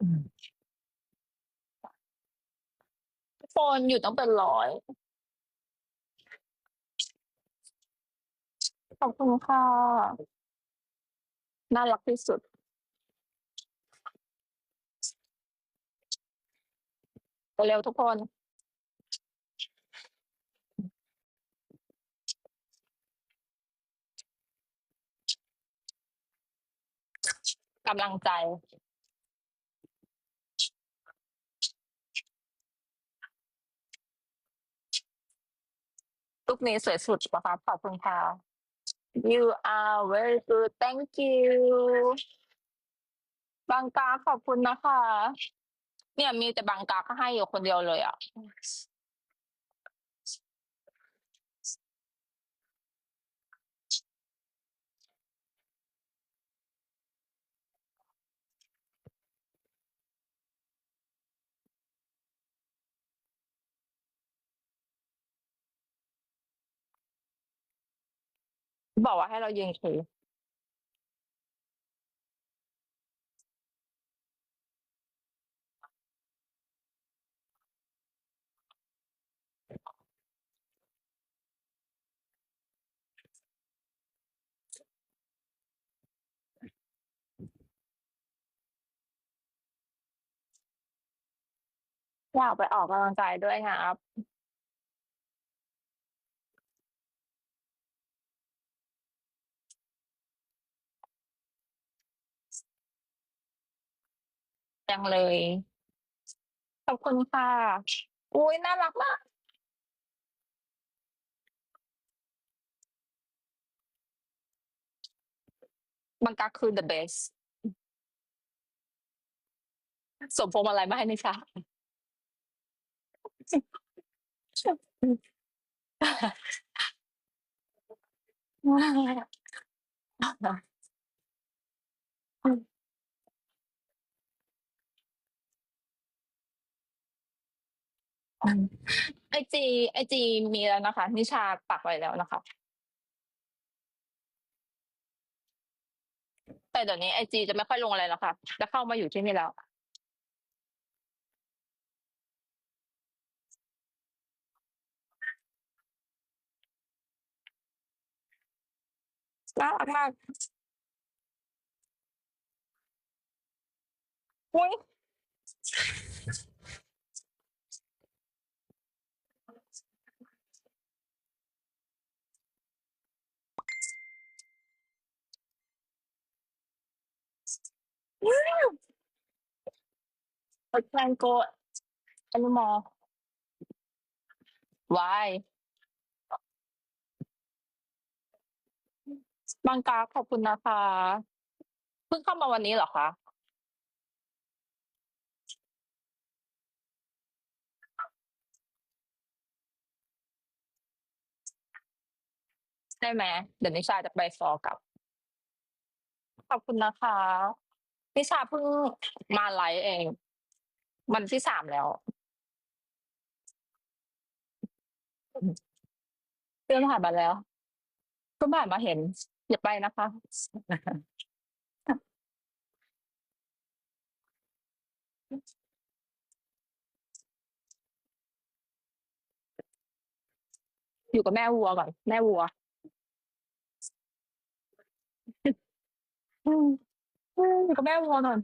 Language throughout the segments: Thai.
อืมคนอยู่ต้องเป็นร้อย ขอบคุณค่ะ น่ารักที่สุด เร็วๆทุกคน กำลังใจ ลูปนี้สวยสุดปะคะขอบคุณค่ะ you are very good thank you บางกาขอบคุณนะคะ เนี่ยมีแต่บางกาก็ให้อยู่คนเดียวเลยอะ บอกว่าให้เรายืนคุยอยากไปออกกำลังกายด้วยครับ ยังเลย ขอบคุณค่ะ อุ้ยน่ารักมากบางกาคือ the best สมพงษ์อะไรมาให้นิชา ไอจีไอจีมีแล้วนะคะ นิชาปักไว้แล้วนะคะ แต่เดี๋ยวนี้ไอจีจะไม่ค่อยลงอะไรแล้วค่ะ จะเข้ามาอยู่ที่นี่แล้ว น่ารักมากอุ้ย I can't go anymore why บางกาขอบคุณนะคะ เพิ่งเข้ามาวันนี้เหรอคะ ได้ไหมเดี๋ยวนิชาจะไปฟอร์กับ ขอบคุณนะคะนิชาเพิ่งมาไลฟ์เอง วันที่สามแล้วเพื่อนผ่านมาแล้วเพื่อนผ่านมาเห็น อย่าไปนะคะ อยู่กับแม่วัวก่อนแม่วัว อืมอืมอยู่กับแม่วัวก่อน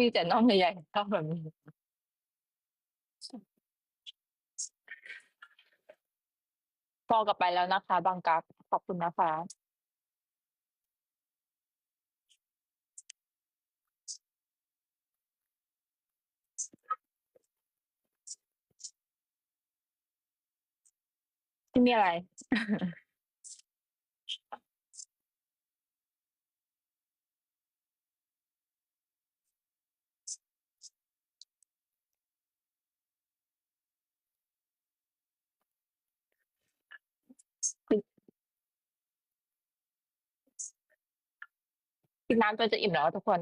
มีแต่ พ่อบแบบนี้พอกลับไปแล้วนะคะ บางกักขอบคุณนะคะ ที่มีอะไร กินน้ำจนจะอิ่มแล้วทุกคน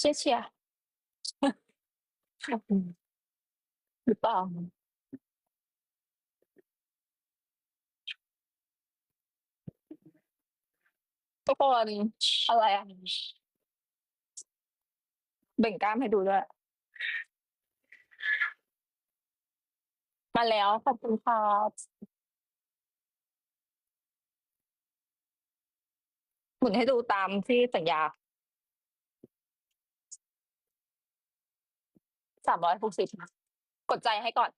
谢谢。อืมหรือเปล่า?ทุกคนอะไรอะ? เบ่งกล้ามให้ดูด้วย มาแล้วขอบคุณครับหมุนให้ดูตามที่สัญญาสามร้อยหกสิบกดใจให้ก่อน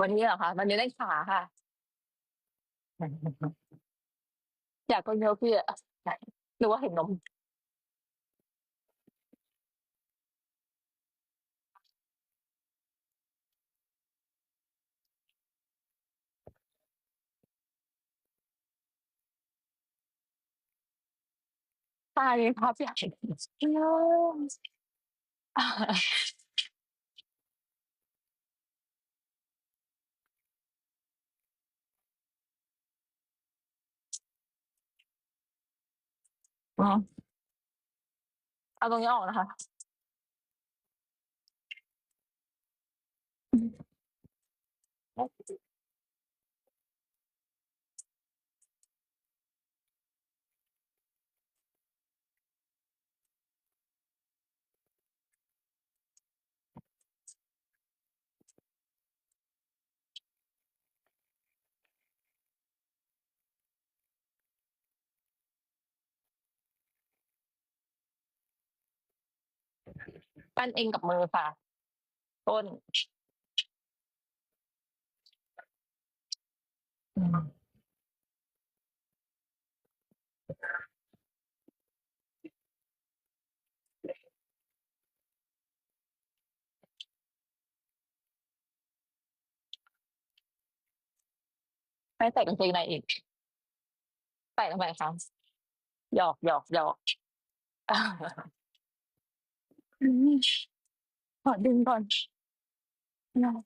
วันนี้เหรอคะ?วันนี้เล่นขาค่ะ อยากก้นยกพี่อะหนหรือว่าเห็นนม?ใช่ภาพใหญ่ อ๋อ เอาตรงนี้ออกนะคะ อืม ปั้นเองกับมือค่ะ ต้นอืมให้ใส่กางเกงในอีกใส่ทำไมคะ?หยอกๆๆอืมขอก อนเนาะ